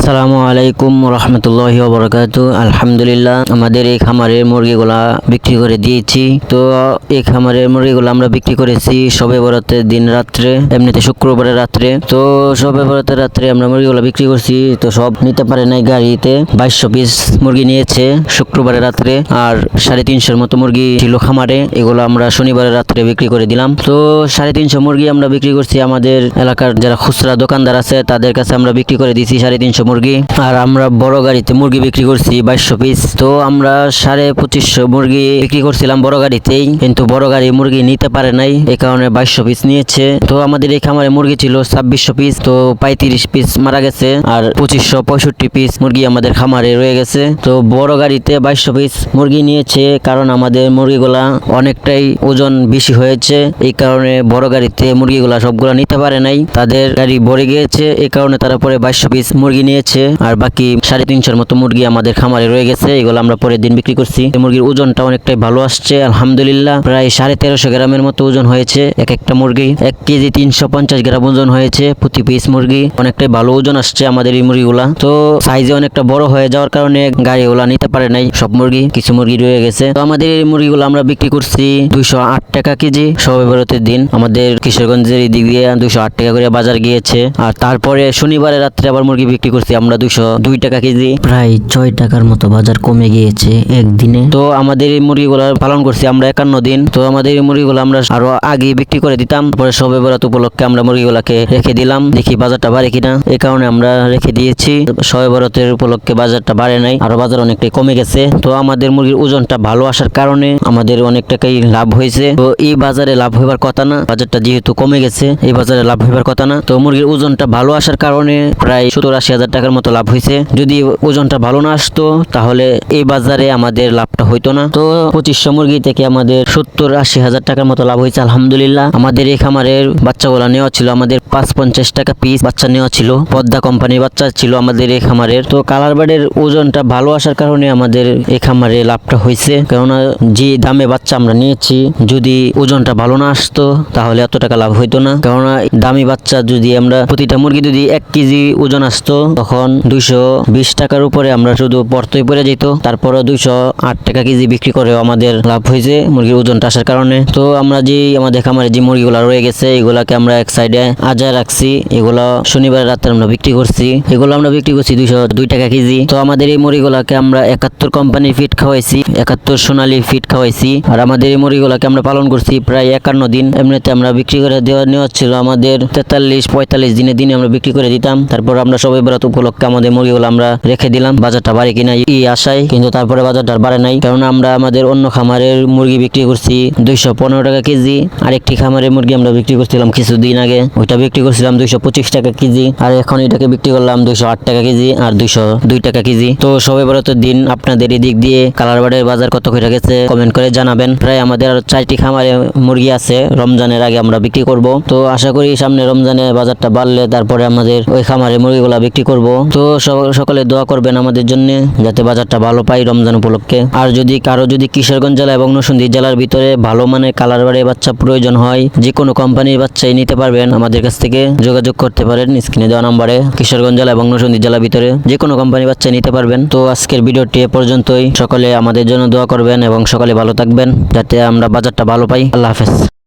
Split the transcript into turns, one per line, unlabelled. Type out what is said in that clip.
আসসালামু আলাইকুম রহমতুল্লাহ বরকাত আলহামদুলিল্লাহ, আমাদের এই খামারের মুরগিগুলা বিক্রি করে দিয়েছি। তো, এই খামারের মুরগিগুলো আমরা বিক্রি করেছি সবে বরাতের দিন রাত্রে, এমনিতে শুক্রবারের রাত্রে। তো সবে বরাতের রাত্রে আমরা মুরগিগুলো বিক্রি করছি। তো, সব নিতে পারে নাই গাড়িতে। বাইশশো পিস মুরগি নিয়েছে শুক্রবারের রাত্রে, আর সাড়ে তিনশোর মতো মুরগি ছিল খামারে। এগুলো আমরা শনিবারের রাত্রে বিক্রি করে দিলাম। তো, সাড়ে তিনশো মুরগি আমরা বিক্রি করছি আমাদের এলাকার যারা খুচরা দোকানদার আছে, তাদের কাছে আমরা বিক্রি করে দিয়েছি সাড়ে তিনশো মুরগি। আর আমরা বড় গাড়িতে মুরগি বিক্রি করছি বাইশশো পিস তো আমরা সাড়ে পঁচিশশো মুরগি বিক্রি করছিলাম বড় গাড়িতেই। কিন্তু বড় গাড়ি মুরগি নিতে পারে নাই এই কারণে বাইশশো পিস নিয়েছে। তো আমাদের এই খামারে মুরগি ছিল ছাব্বিশশো পিস তো পঁয়ত্রিশ পিস মারা গেছে। আর পঁচিশশো পঁয়ষট্টি পিস মুরগি আমাদের খামারে রয়ে গেছে। তো বড় গাড়িতে বাইশশো পিস মুরগি নিয়েছে, কারণ আমাদের মুরগিগুলা অনেকটাই ওজন বেশি হয়েছে। এই কারণে বড় গাড়িতে মুরগিগুলা সবগুলা নিতে পারে নাই। তাদের গাড়ি ভরে গিয়েছে এই কারণে তারা পরে বাইশশো পিস মুরগি নিয়েছে আর বাকি সাড়ে তিনশোর মতো মুরগি আমাদের খামারে রয়ে গেছে, এগুলো আমরা পরের দিন বিক্রি করছি। মুরগির ওজনটা অনেকটাই ভালো আসছে, আলহামদুলিল্লাহ। প্রায় সাড়ে তেরোশো গ্রামের মতো ওজন হয়েছে এক একটা মুরগি। এক কেজি তিনশো পঞ্চাশ গ্রাম ওজন হয়েছে প্রতি পিস মুরগি। অনেকটাই ভালো ওজন আসছে আমাদের এই মুরগিগুলা। তো সাইজে অনেকটা বড় হয়ে যাওয়ার কারণে গাড়িগুলা নিতে পারে নাই, সব মুরগি, কিছু মুরগি রয়ে গেছে। তো আমাদের এই মুরগিগুলো আমরা বিক্রি করছি দুইশো আট টাকা কেজি। সবে বরতের দিন আমাদের কিশোরগঞ্জের এই দিক দিয়ে দুইশো আট টাকা করে বাজার গিয়েছে। আর তারপরে শনিবারে রাত্রে আবার মুরগি বিক্রি করছি। আমরা দুইশো দুই টাকা কেজি। প্রায় ছয় টাকার মতো বাজার কমে গিয়েছে একদিনে। তো আমাদের এই মুরগিগুলো পালন করছি আমরা একান্ন দিন। তো আমাদের এই মুরগিগুলো আমরা আরও আগে বিক্রি করে দিতাম। পরে সবে বরাত উপলক্ষে আমরা মুরগিগুলোকে রেখে দিলাম। দেখি বাজারটা বাড়ে কিনা। এই কারণে আমরা রেখে দিয়েছি। সবে বরাতের উপলক্ষে বাজারটা বাড়ে নাই। আরও বাজার অনেকটাই কমে গেছে। তো আমাদের মুরগির ওজনটা ভালো আসার কারণে আমাদের অনেক টাকাই লাভ হয়েছে। তো এই বাজারে লাভ হইবার কথা না। বাজারটা যেহেতু কমে গেছে এই বাজারে লাভ হইবার কথা না। তো মুরগির ওজনটা ভালো আসার কারণে প্রায় সত্তর আশি হাজার টাকার মতো লাভ হয়েছে। যদি ওজনটা ভালো না আসতো, তাহলে এই বাজারে আমাদের লাভটা হইতো না। তো পঁচিশশো মুরগি থেকে আমাদের সত্তর আশি হাজার টাকার মতো লাভ হয়েছে, আলহামদুলিল্লাহ। আমাদের এই খামারের বাচ্চাগুলো নেওয়া ছিল, আমাদের পাঁচ পঞ্চাশ টাকা পিস বাচ্চা নেওয়া ছিল। পদ্মা কোম্পানির বাচ্চা ছিল আমাদের এই খামারের। তো কালার বার্ডের ওজনটা ভালো আসার কারণে আমাদের এই খামারে লাভটা হয়েছে। কেননা যে দামে বাচ্চা আমরা নিয়েছি, যদি ওজনটা ভালো না আসতো, তাহলে এত টাকা লাভ হইতো না। কেননা দামি বাচ্চা যদি আমরা প্রতিটা মুরগি যদি এক কেজি ওজন আসতো, তখন দুইশো বিশ টাকার উপরে আমরা শুধু পড়তই পড়ে যেত। তারপরে দুইশো আট টাকা কেজি বিক্রি করে আমাদের লাভ হয়েছে মুরগির ওজনটা আসার কারণে। তো আমরা যে আমাদের খামারে যে মুরগিগুলো রয়ে গেছে, এগুলাকে আমরা এক সাইডে আজায় রাখছি। এগুলো শনিবার রাতে আমরা বিক্রি করছি। এগুলো আমরা বিক্রি করছি দুইশো দুই টাকা কেজি। তো আমাদের এই মুরগিগুলাকে আমরা একাত্তর কোম্পানির ফিট খাওয়াইছি, একাত্তর সোনালী ফিট খাওয়াইছি। আর আমাদের এই মুরগিগুলাকে আমরা পালন করছি প্রায় একান্ন দিন। এমনিতে আমরা বিক্রি করে দেওয়া নেওয়া ছিল আমাদের তেতাল্লিশ পঁয়তাল্লিশ দিনে দিনে আমরা বিক্রি করে দিতাম। তারপর আমরা সবাই বেড়াত উপলক্ষে আমাদের মুরগিগুলো আমরা রেখে দিলাম। বাজারটা বাড়ে কিনা এই আশায়, কিন্তু তারপরে বাজারটা বাড়ে নাই। কারণ আমরা আমাদের অন্য খামারের মুরগি বিক্রি করছি দুইশো পনেরো টাকা কেজি। আর একটি খামারের মুরগি আমরা বিক্রি করছিলাম কিছুদিন আগে। ওইটা বিক্রি করছিলাম দুইশো পঁচিশ টাকা কেজি। আর এখন এটাকে বিক্রি করলাম দুইশো আট টাকা কেজি আর দুইশো দুই টাকা কেজি। তো সবে বেরোতের দিন আপনাদের এদিক দিয়ে কালারবাড়ের বাজার কত করে গেছে কমেন্ট করে জানাবেন। প্রায় আমাদের আর চারটি খামারে মুরগি আছে, রমজানের আগে আমরা বিক্রি করব। তো আশা করি সামনে রমজানে বাজারটা বাড়লে তারপরে আমাদের ওই খামারে মুরগিগুলা বিক্রি করব। তো সকলে দোয়া করবেন আমাদের জন্য, যাতে বাজারটা ভালো পাই রমজান উপলক্ষে। আর যদি কারও যদি কিশোরগঞ্জ জেলা এবং নরসিংদী জেলার ভিতরে ভালো মানের কালার বাড়ি বাচ্চা প্রয়োজন হয়, যে কোনো কোম্পানির বাচ্চাই নিতে পারবেন আমাদের কাছ থেকে। যোগাযোগ করতে পারেন স্ক্রিনে দেওয়া নম্বরে, কিশোরগঞ্জ জেলা এবং নরসিংদী জেলার ভিতরে। যে কোনো কোম্পানির বাচ্চা নিতে পারবেন। তো আজকের ভিডিওটি এ পর্যন্তই। সকলে আমাদের জন্য দোয়া করবেন এবং সকলে ভালো থাকবেন, যাতে আমরা বাজারটা ভালো পাই। আল্লাহ হাফেজ।